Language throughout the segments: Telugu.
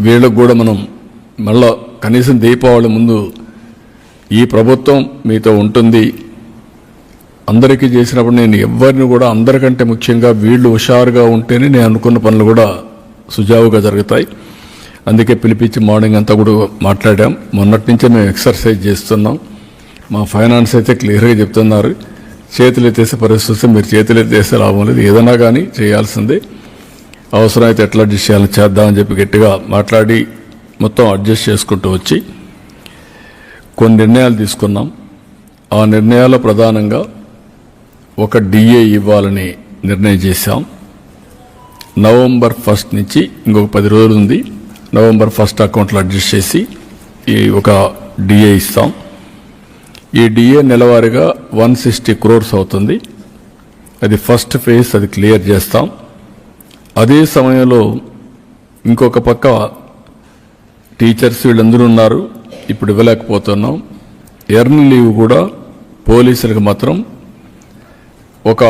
వీళ్ళకు కూడా మనం మళ్ళా కనీసం దీపావళి ముందు ఈ ప్రభుత్వం మీతో ఉంటుంది. అందరికీ చేసినప్పుడు నేను ఎవరిని కూడా అందరికంటే ముఖ్యంగా వీళ్ళు హుషారుగా ఉంటేనే నేను అనుకున్న పనులు కూడా సుజావుగా జరుగుతాయి. అందుకే పిలిపించి మార్నింగ్ అంతా కూడా మాట్లాడాం. మొన్నటి నుంచే మేము ఎక్సర్సైజ్ చేస్తున్నాం. మా ఫైనాన్స్ అయితే క్లియర్గా చెప్తున్నారు. చేతులు ఎత్తేసే పరిస్థితి మీరు చేతులు ఎత్తేసే లాభం లేదు. ఏదైనా కానీ చేయాల్సిందే. అవసరమైతే ఎట్లా అడ్జస్ట్ చేయాలని చేద్దామని చెప్పి గట్టిగా మాట్లాడి మొత్తం అడ్జస్ట్ చేసుకుంటూ వచ్చి కొన్ని నిర్ణయాలు తీసుకున్నాం. ఆ నిర్ణయాల్లో ప్రధానంగా ఒక డిఏ ఇవ్వాలని నిర్ణయం చేశాం. నవంబర్ ఫస్ట్ నుంచి ఇంకొక పది రోజులు ఉంది. నవంబర్ ఫస్ట్ అకౌంట్లో అడ్జస్ట్ చేసి ఈ ఒక డిఏ ఇస్తాం. ఈ డిఏ నెలవారీగా వన్ సిక్స్టీ క్రోర్స్ అవుతుంది. అది ఫస్ట్ ఫేజ్ అది క్లియర్ చేస్తాం. అదే సమయంలో ఇంకొక పక్క టీచర్స్ వీళ్ళందరూ ఉన్నారు. ఇప్పుడు ఇవ్వలేకపోతున్నాం. ఎర్న్ లీవ్ కూడా పోలీసులకు మాత్రం ఒక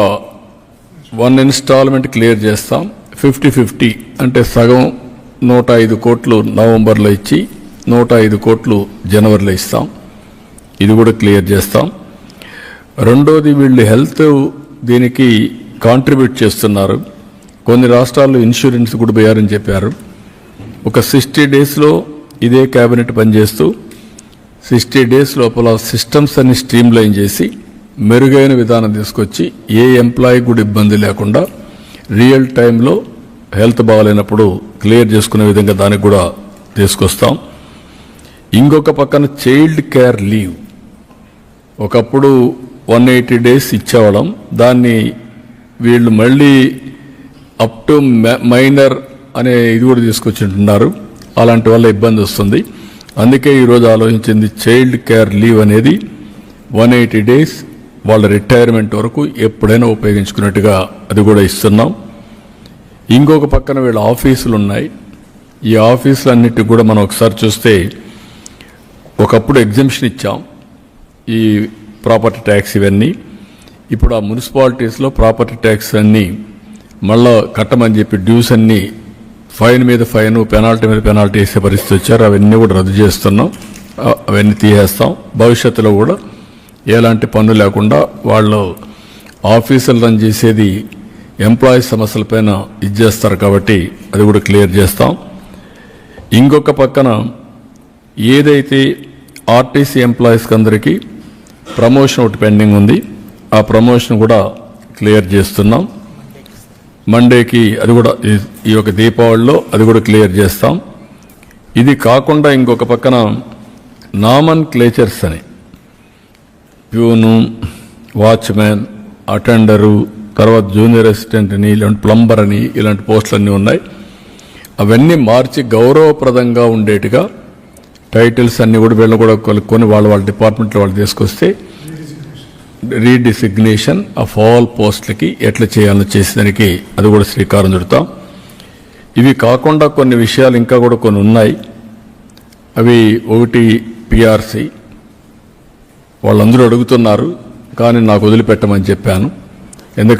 వన్ ఇన్స్టాల్మెంట్ క్లియర్ చేస్తాం. ఫిఫ్టీ ఫిఫ్టీ అంటే సగం నూట ఐదు కోట్లు నవంబర్లో ఇచ్చి నూట ఐదు కోట్లు జనవరిలో ఇస్తాం. ఇది కూడా క్లియర్ చేస్తాం. రెండోది వీళ్ళు హెల్త్ దీనికి కాంట్రిబ్యూట్ చేస్తున్నారు. కొన్ని రాష్ట్రాల్లో ఇన్సూరెన్స్ కూడా పోయారని చెప్పారు. ఒక సిక్స్టీ డేస్లో ఇదే క్యాబినెట్ పనిచేస్తూ సిక్స్టీ డేస్ లోపల సిస్టమ్స్ అన్ని స్ట్రీమ్ లైన్ చేసి మెరుగైన విధానం తీసుకొచ్చి ఏ ఎంప్లాయీ కూడా ఇబ్బంది లేకుండా రియల్ టైంలో హెల్త్ బాగాలేనప్పుడు క్లియర్ చేసుకునే విధంగా దానికి కూడా తీసుకొస్తాం. ఇంకొక పక్కన చైల్డ్ కేర్ లీవ్. ఒకప్పుడు వన్ ఎయిటీ డేస్ ఇచ్చేవాళ్ళం. దాన్ని వీళ్ళు మళ్ళీ అప్ టు మైనర్ అనే ఇది కూడా తీసుకొచ్చింటున్నారు. అలాంటి వల్ల ఇబ్బంది వస్తుంది. అందుకే ఈరోజు ఆలోచించింది చైల్డ్ కేర్ లీవ్ అనేది వన్ ఎయిటీ డేస్ వాళ్ళ రిటైర్మెంట్ వరకు ఎప్పుడైనా ఉపయోగించుకున్నట్టుగా అది కూడా ఇస్తున్నాం. ఇంకొక పక్కన వీళ్ళ ఆఫీసులు ఉన్నాయి. ఈ ఆఫీసులన్నిటికి కూడా మనం ఒకసారి చూస్తే ఒకప్పుడు ఎగ్జిబిషన్ ఇచ్చాం. ఈ ప్రాపర్టీ ట్యాక్స్ ఇవన్నీ. ఇప్పుడు ఆ మున్సిపాలిటీస్లో ప్రాపర్టీ ట్యాక్స్ అన్నీ మళ్ళా కట్టమని చెప్పి డ్యూస్ అన్నీ ఫైన్ మీద ఫైన్ పెనాల్టీ మీద పెనాల్టీ వేసే పరిస్థితి వచ్చారు. అవన్నీ కూడా రద్దు చేస్తున్నాం. అవన్నీ తీసేస్తాం. భవిష్యత్తులో కూడా ఎలాంటి పన్ను లేకుండా వాళ్ళు ఆఫీసులు రన్ చేసేది ఎంప్లాయీ సమస్యలపైన ఇది చేస్తారు కాబట్టి అది కూడా క్లియర్ చేస్తాం. ఇంకొక పక్కన ఏదైతే ఆర్టీసీ ఎంప్లాయీస్కి అందరికీ ప్రమోషన్ ఒకటి పెండింగ్ ఉంది. ఆ ప్రమోషన్ కూడా క్లియర్ చేస్తున్నాం. మండేకి అది కూడా ఈ- ఈ యొక్క దీపావళిలో అది కూడా క్లియర్ చేస్తాం. ఇది కాకుండా ఇంకొక పక్కన నామన్ క్లేచర్స్ అని. ప్యూను వాచ్మెన్ అటెండరు తర్వాత జూనియర్ అసిస్టెంట్ అని ఇలాంటి ప్లంబర్ అని ఇలాంటి పోస్టులన్నీ ఉన్నాయి. అవన్నీ మార్చి గౌరవప్రదంగా ఉండేట్టుగా టైటిల్స్ అన్నీ కూడా వీళ్ళు కూడా కొనుక్కొని వాళ్ళ వాళ్ళ డిపార్ట్మెంట్లో వాళ్ళు తీసుకొస్తే రీడిసిగ్నేషన్ ఆఫ్ ఆల్ పోస్టులకి ఎట్లా చేయాలో చేసేదానికి అది కూడా శ్రీకారం చుడతాం. ఇవి కాకుండా కొన్ని విషయాలు ఇంకా కూడా కొన్ని ఉన్నాయి. అవి ఒకటి పిఆర్సి వాళ్ళందరూ అడుగుతున్నారు కానీ నాకు వదిలిపెట్టమని చెప్పాను. ఎందుకంటే